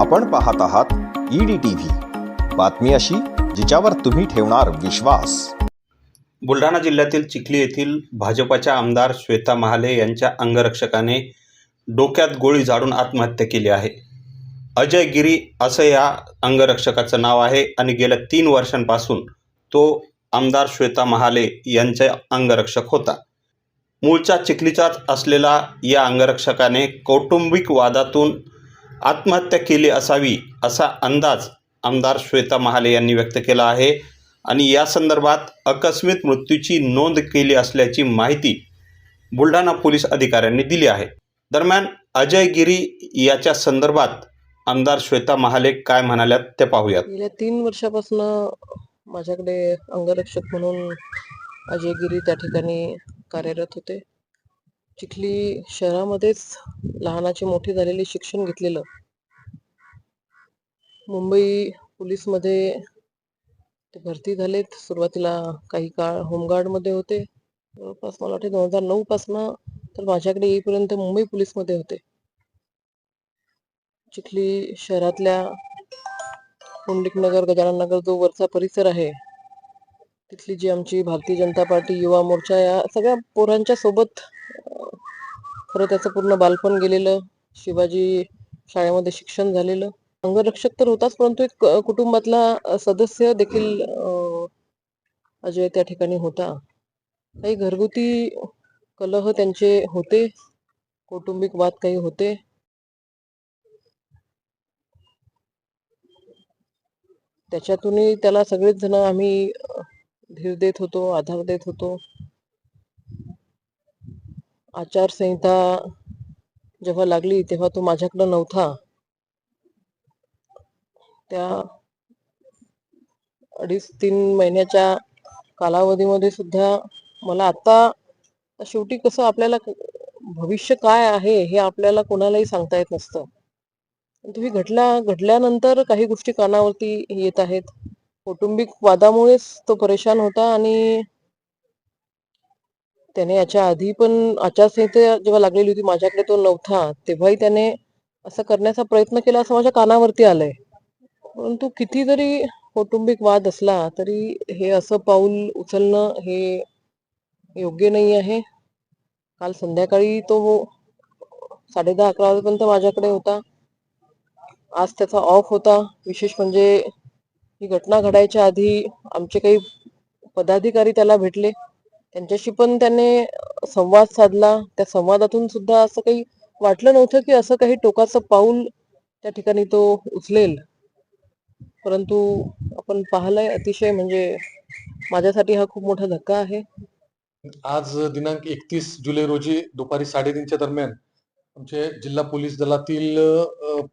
आपण पाहत आहात ईडी टीव्ही बातमी अशी जिच्यावर तुम्ही ठेवणार विश्वास. बुलढाणा जिल्ह्यातील चिखली येथील भाजपाच्या आमदार श्वेता महाले यांच्या अंगरक्षकाने डोक्यात गोळी झाडून आत्महत्या केली आहे. अजय गिरी असं या अंगरक्षकाचं नाव आहे आणि गेल्या तीन वर्षांपासून तो आमदार श्वेता महाले यांचे अंगरक्षक होता. मूळचा चिखलीचाच असलेला या अंगरक्षकाने कौटुंबिक वादातून आत्महत्या केली असावी असा अंदाज आमदार श्वेता महाले यांनी व्यक्त केला आहे. आणि या संदर्भात अकस्मित मृत्यूची नोंद केली असल्याची माहिती बुलढाणा पोलीस अधिकाऱ्यांनी दिली आहे. दरम्यान अजय गिरी याच्या संदर्भात आमदार श्वेता महाले काय म्हणाल्यात ते पाहूयात. गेल्या तीन वर्षापासून माझ्याकडे अंगरक्षक म्हणून अजय गिरी त्या ठिकाणी कार्यरत होते. चिखली शहरामध्येच लहानाची मोठी झालेली शिक्षण घेतलेलं. मुंबई पोलीसमध्ये ते भरती झालेत. सुरुवातीला काही काळ होमगार्डमध्ये होते. जवळपास मला वाटते दोन हजार नऊ पासनं तर माझ्याकडे येईपर्यंत मुंबई पोलीसमध्ये होते. चिखली शहरातल्या पुंडिकनगर गजानन नगर जो वरचा परिसर आहे तिथली जी आमची भारतीय जनता पार्टी युवा मोर्चा या सगळ्या पोरांच्या सोबत खरं त्याचं पूर्ण बालपण गेलेलं शिवाजी शाळेमध्ये शिक्षण झालेलं. अंगरक्षक तर होताच परंतु एक कुटुंबातला सदस्य देखील अजय त्या ठिकाणी होता. काही घरगुती कलह त्यांचे होते कौटुंबिक वाद काही होते. त्याच्यातूनही त्याला सगळेच जण आम्ही धीर देत होतो आधार देत होतो. आचारसंहिता जेव्हा लागली तेव्हा तो माझ्याकडं नव्हता. त्या अडीच तीन महिन्याच्या कालावधीमध्ये सुद्धा मला आता शेवटी कसं आपल्याला भविष्य काय आहे हे आपल्याला कोणालाही सांगता येत नसतं. तुम्ही घडला घडल्यानंतर काही गोष्टी कानावरती येत आहेत. कौटुंबिक वादामुळेच तो परेशान होता आणि त्याने याच्या आधी पण आचारसंहिता जेव्हा लागलेली होती माझ्याकडे तो नव्हता तेव्हाही त्याने असं करण्याचा प्रयत्न केला असं माझ्या कानावरती आलंय. परंतु किती जरी कौटुंबिक वाद असला तरी हे असं पाऊल उचलणं हे योग्य नाही आहे. काल संध्याकाळी तो साडे दहा अकरा वाजेपर्यंत माझ्याकडे होता. आज त्याचा ऑफ होता. विशेष म्हणजे ही घटना घडायच्या आधी आमचे काही पदाधिकारी त्याला भेटले. त्यांच्याशी पण त्याने संवाद साधला. त्या संवादातून सुद्धा असं काही वाटलं नव्हतं की असं काही टोकाचं पाऊल त्या ठिकाणी तो उचलेल. परंतु आपण पाहिलंय अतिशय म्हणजे माझ्यासाठी हा खूप मोठा धक्का आहे. आज दिनांक एकतीस जुलै रोजी दुपारी साडेतीनच्या दरम्यान आमचे जिल्हा पोलीस दलातील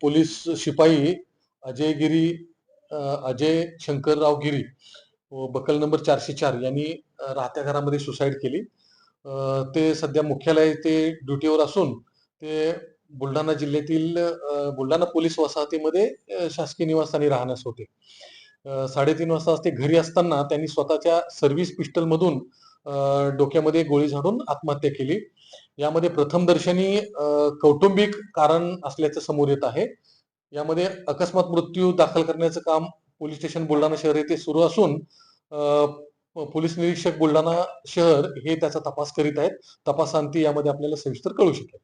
पोलीस शिपाई अजय गिरी अजय शंकरराव गिरी बकल नंबर चारशे चार यांनी राहत्या घरामध्ये सुसाईड केली. ते सध्या मुख्यालय ते ड्युटीवर असून ते बुलढाणा जिल्ह्यातील बुलढाणा पोलीस वसाहतीमध्ये शासकीय निवासस्थानी राहण्यास होते. साडेतीन वाजता ते घरी असताना त्यांनी स्वतःच्या सर्व्हिस पिस्टलमधून डोक्यामध्ये गोळी झाडून आत्महत्या केली. यामध्ये प्रथमदर्शनी कौटुंबिक कारण असल्याचं समोर येत आहे. यामध्ये अकस्मात मृत्यू दाखल करण्याचं काम पोलीस स्टेशन बुलढाणा शहर येथे सुरू असून पोलीस निरीक्षक बुलढाणा शहर हे त्याचा तपास करीत आहेत. तपासांती यामध्ये आपल्याला सविस्तर कळू शकेल.